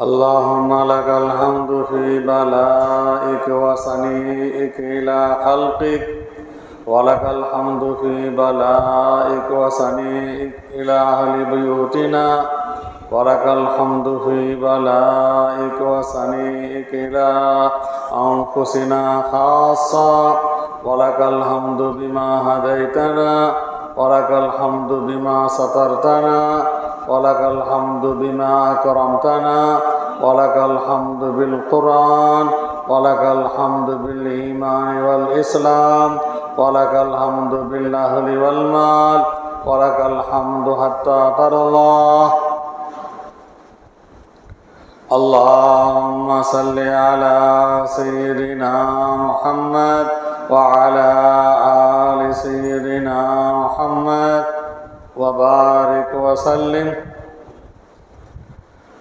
اللهم لك الحمد في بلائك وصنيئك إلى خلقك ولك الحمد في بلائك وصنيئك إلى أهل بيوتنا ولك الحمد في بلائك وصنيئك إلى أنفسنا خاصة ولك الحمد بما هديتنا ولك الحمد بما سترتنا ولك الحمد بما أكرمتنا ولك الحمد بالقرآن ولك الحمد بالإيمان والإسلام ولك الحمد بالأهل والمال ولك الحمد حتى ترضى اللهم صل على سيدنا محمد وعلى آل سيدنا محمد وبارك وسلم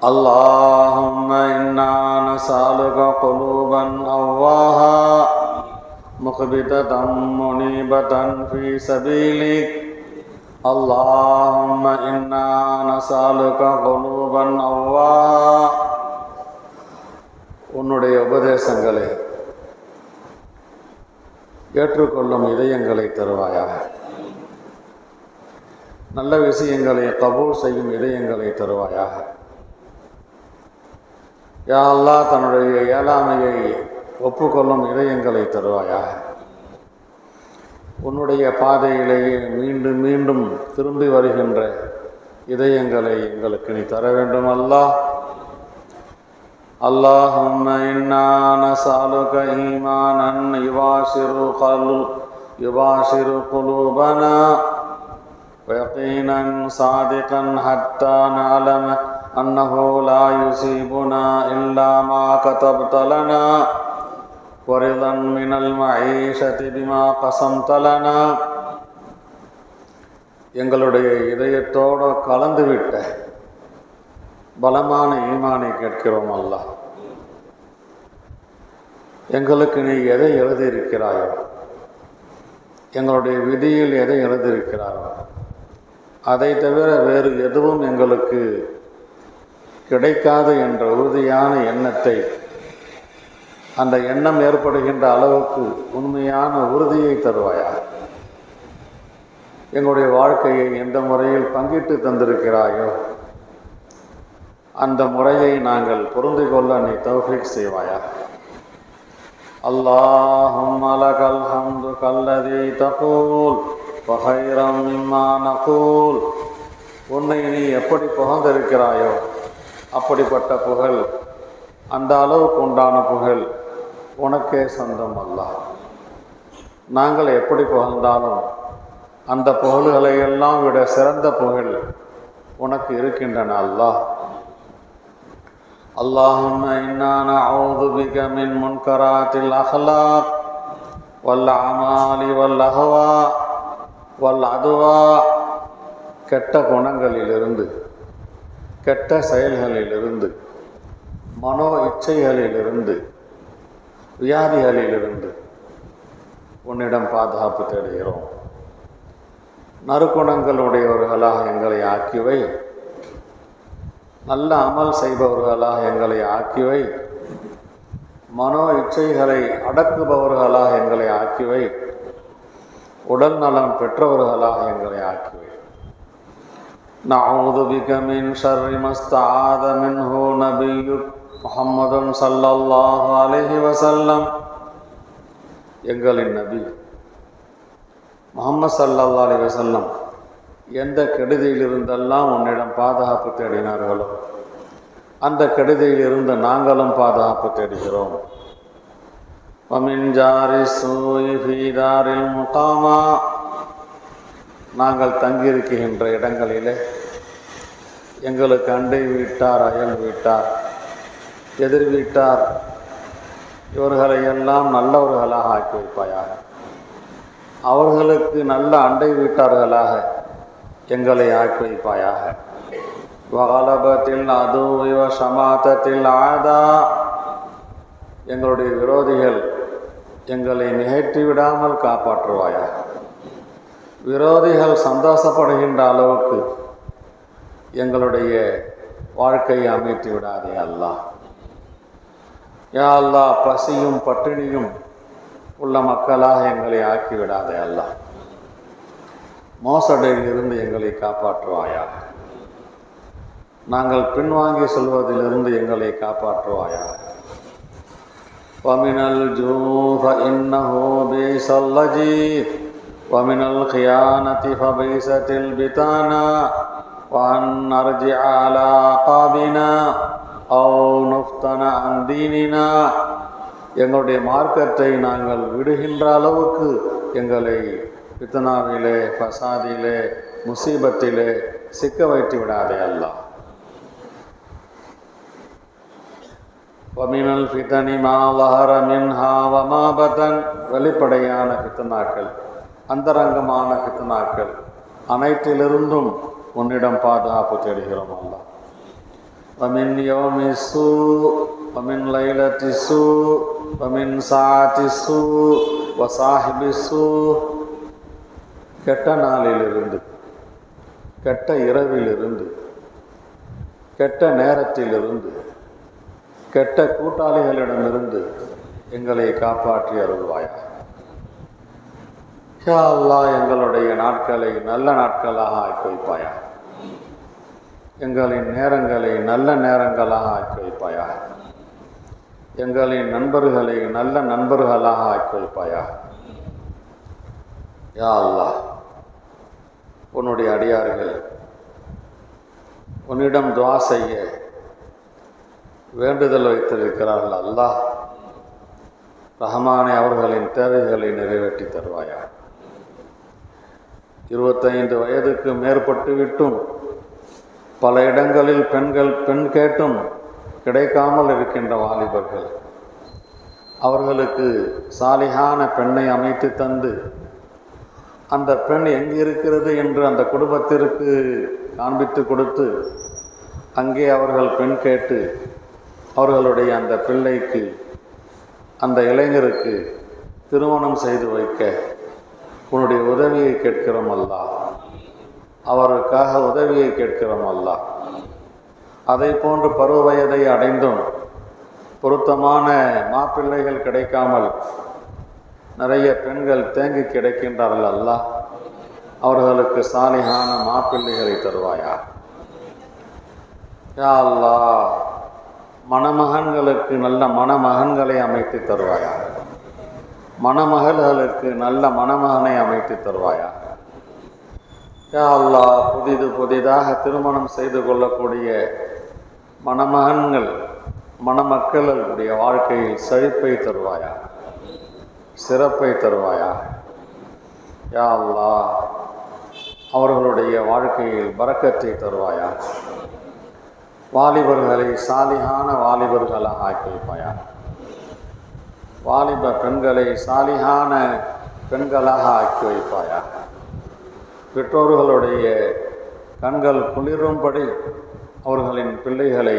اللهم إنا نسألك قلوبا أواها مخبتة منيبة في سبيلك اللهم إنا نسألك قلوبا أواها உன்னுடைய உபதேசங்களை ஏற்றுக்கொள்ளும் இதயங்களை தருவாயாக நல்ல விஷயங்களை கபூல் செய்யும் இதயங்களை தருவாயாக யா அல்லாஹ் தன்னுடைய இயலாமையை ஒப்புக்கொள்ளும் இதயங்களை தருவாயாக உன்னுடைய பாதையிலேயே மீண்டும் மீண்டும் திரும்பி வருகின்ற இதயங்களை எங்களுக்கு நீ தர வேண்டும் அல்லாஹ் اللهم إنا نسألك إيمانا يباشر قلب يباشر قلوبنا ويقينا صادقا حتى نعلم أنه لا يصيبنا إلا ما كتبت لنا ورضا من المعيشة بما قسمت لنا எங்களுடைய இதயத்தோடு கலந்துவிட்ட பலமான ஈமானை கேட்கிறோம் அல்லாஹ் எங்களுக்கு நீ எதை எழுதியிருக்கிறாயோ எங்களுடைய விதியில் எதை எழுதியிருக்கிறாயோ அதை தவிர வேறு எதுவும் எங்களுக்கு கிடைக்காது என்ற உறுதியான எண்ணத்தை அந்த எண்ணம் ஏற்படுகின்ற அளவுக்கு உண்மையான உறுதியை தருவாயா? எங்களுடைய வாழ்க்கையை எந்த முறையில் பங்கிட்டு தந்திருக்கிறாயோ அந்த முறையை நாங்கள் புரிந்து கொள்ள நீ தௌஃபிக் செய்வாயா? அல்லாஹம் அலகல் ஹம்து கல்லதி தகூல். وخيرا مما نقول உன்னை நீ எப்படி புகழ்ந்திருக்கிறாயோ அப்படிப்பட்ட புகழ் அந்த அளவுக்கு உண்டான புகழ் உனக்கே சொந்தம் அல்ல நாங்கள் எப்படி புகழ்ந்தாலும் அந்த புகழ்களை எல்லாம் விட சிறந்த புகழ் உனக்கு இருக்கின்றன அல்லாஹ் اللهم إنا نعوذ بك من منكرات الأخلاق والأعمال والأهواء வல் அதுவா கெட்ட குணங்களிலிருந்து கெட்ட செயல்களிலிருந்து மனோ இச்சைகளிலிருந்து வியாதிகளிலிருந்து உன்னிடம் பாதுகாப்பு தேடுகிறோம். நறுக்குணங்களுடையவர்களாக எங்களை ஆக்கிவை. நல்ல அமல் செய்பவர்களாக எங்களை ஆக்கிவை. மனோ இச்சைகளை அடக்குபவர்களாக எங்களை ஆக்கிவை. உடல் நலம் பெற்றவர்களாக எங்களை ஆக்கிவை نعوذ بك من شر ما استعاذ منه نبيك محمد صلى الله عليه وسلم எங்களின் நபி முகமது சல்லல்லா அலி வசல்லம் எந்த கெடுதியில் இருந்தெல்லாம் உன்னிடம் பாதுகாப்பு தேடினார்களோ அந்த கெடுதியில் இருந்து நாங்களும் பாதுகாப்பு தேடுகிறோம் ومن جار السوء في دار முகாமா. நாங்கள் தங்கியிருக்கின்ற இடங்களிலே எங்களுக்கு அண்டை வீட்டார் அயல் வீட்டார் எதிர் வீட்டார் இவர்களை எல்லாம் நல்லவர்களாக ஆக்கி வைப்பாயாக அவர்களுக்கு நல்ல அண்டை வீட்டார்களாக எங்களை ஆக்கி வைப்பாயாக வகலபத்தில் அது சமாதத்தில் ஆதா. எங்களுடைய விரோதிகள் எங்களை நிகழ்த்தி விடாமல் காப்பாற்றுவாயா? விரோதிகள் சந்தோஷப்படுகின்ற அளவுக்கு எங்களுடைய வாழ்க்கையை அமைத்து விடாதே அல்லாஹ் யா அல்லாஹ் பசியும் பட்டினியும் உள்ள மக்களாக எங்களை ஆக்கி விடாதே அல்லா. மோசடியில் இருந்து எங்களை காப்பாற்றுவாயா? நாங்கள் பின்வாங்கி செல்வதிலிருந்து எங்களை காப்பாற்றுவாயா? ومن الجوع فإنه بئس اللجيء ومن الخيانة فبئست البطانة وأن نرجع على عقابنا أو نفتن عن ديننا எங்களுடைய மார்க்கத்தை நாங்கள் விடுகின்ற அளவுக்கு எங்களை பித்தனாவிலே ஃபசாதிலே முசீபத்திலே சிக்க வைத்து விடாதே அல்லாஹ் வமினல் الفتن ما ظهر منها وما بطن வெளிப்படையான ஃபித்னாக்கள் அந்தரங்கமான ஃபித்னாக்கள் அனைத்திலிருந்தும் உன்னிடம் பாதுகாப்பு தேடுகிறோம் அல்ல பமின் யோமி சூ வமின் லைலத்தி சூ வமின் சா திசு வசாஹிபி சூ. கெட்ட நாளிலிருந்து கெட்ட இரவிலிருந்து கெட்ட நேரத்திலிருந்து கெட்ட கூட்டாளிகளிடமிருந்து எங்களை காப்பாற்றி அருள்வாயா யா அல்லாஹ் எங்களுடைய நாட்களை நல்ல நாட்களாக ஆக்கி வைப்பாயா எங்களின் நேரங்களை நல்ல நேரங்களாக ஆக்கி வைப்பாயா எங்களின் நண்பர்களை நல்ல நண்பர்களாக ஆக்கி வைப்பாயா யா அல்லாஹ் உன்னுடைய அடியார்கள் உன்னிடம் துவா செய்ய வேண்டுதல் வைத்திருக்கிறார்கள். அல்லாஹ் ரஹமானே அவர்களின் தேவைகளை நிறைவேற்றி தருவாயா இருபத்தைந்து வயதுக்கு மேற்பட்டு விட்டும் பல இடங்களில் பெண்கள் பெண் கேட்டும் கிடைக்காமல் இருக்கின்ற வாலிபர்கள் அவர்களுக்கு சாலிகான பெண்ணை அமைத்து தந்து அந்த பெண் எங்கு இருக்கிறது என்று அந்த குடும்பத்திற்கு காண்பித்து கொடுத்து அங்கே அவர்கள் பெண் கேட்டு அவர்களுடைய அந்த பிள்ளைக்கு அந்த இளைஞருக்கு திருமணம் செய்து வைக்க உன்னுடைய உதவியை கேட்கிறோம் அல்லா. அவருக்காக உதவியை கேட்கிறோம் அல்லா. அதை போன்று பருவ வயதை அடைந்தும் பொருத்தமான மாப்பிள்ளைகள் கிடைக்காமல் நிறைய பெண்கள் தேங்கி கிடைக்கின்றார்கள் அல்லா. அவர்களுக்கு சாலிகான மாப்பிள்ளைகளை தருவாயா? யா அல்லா. மணமகன்களுக்கு நல்ல மணமகன்களை அமைத்து தருவாயா? மணமகள்களுக்கு நல்ல மணமகனை அமைத்து தருவாயா? யா அல்லா புதிது புதிதாக திருமணம் செய்து கொள்ளக்கூடிய மணமகன்கள் மணமக்களுடைய வாழ்க்கையில் செழிப்பை தருவாயா? சிறப்பை தருவாயா? யா அல்லா அவர்களுடைய வாழ்க்கையில் பறக்கத்தை தருவாயா? வாலிபர்களை சாலிகான வாலிபர்களாக ஆக்கி வைப்பாயா வாலிப பெண்களை சாலிகான பெண்களாக ஆக்கி வைப்பாயா பெற்றோர்களுடைய கண்கள் குளிரும்படி அவர்களின் பிள்ளைகளை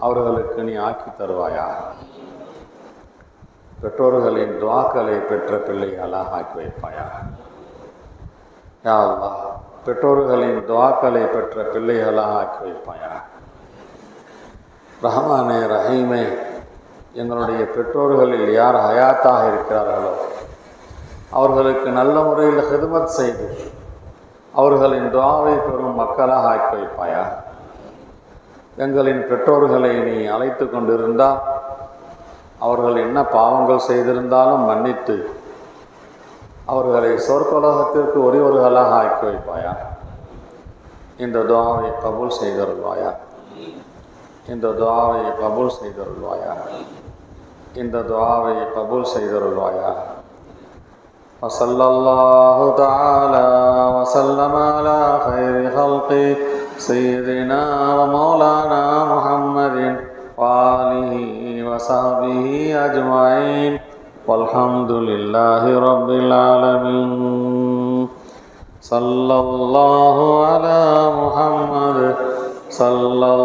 அவர்களுக்கு நீ ஆக்கி தருவாயா பெற்றோர்களின் துவாக்களை பெற்ற பிள்ளைகளாக ஆக்கி வைப்பாயா யா பெற்றோர்களின் துவாக்களை பெற்ற பிள்ளைகளாக ஆக்கி வைப்பாயா ரஹமானே ரஹீமே எங்களுடைய பெற்றோர்களில் யார் ஹயாத்தாக இருக்கிறார்களோ அவர்களுக்கு நல்ல முறையில் ஹிதமத் செய்து அவர்களின் துவாவை பெறும் மக்களாக ஆக்கி வைப்பாயா? எங்களின் பெற்றோர்களை நீ அழைத்து கொண்டிருந்தால் அவர்கள் என்ன பாவங்கள் செய்திருந்தாலும் மன்னித்து அவர்களை சொற்கலோகத்திற்கு ஒருவர்களாக ஆக்கி வைப்பாயா? இந்த துவாவை கபூல் செய்தருள்வாயா இந்த துவாவை கபூல் செய்தருள்வாயா இந்த துவாவை கபூல் செய்தருள்வாயா وصلى الله تعالى وسلم على خير خلقه سيدنا ومولانا محمد وآله وصحبه أجمعين والحمد لله رب العالمين صلى الله على محمد صلى الله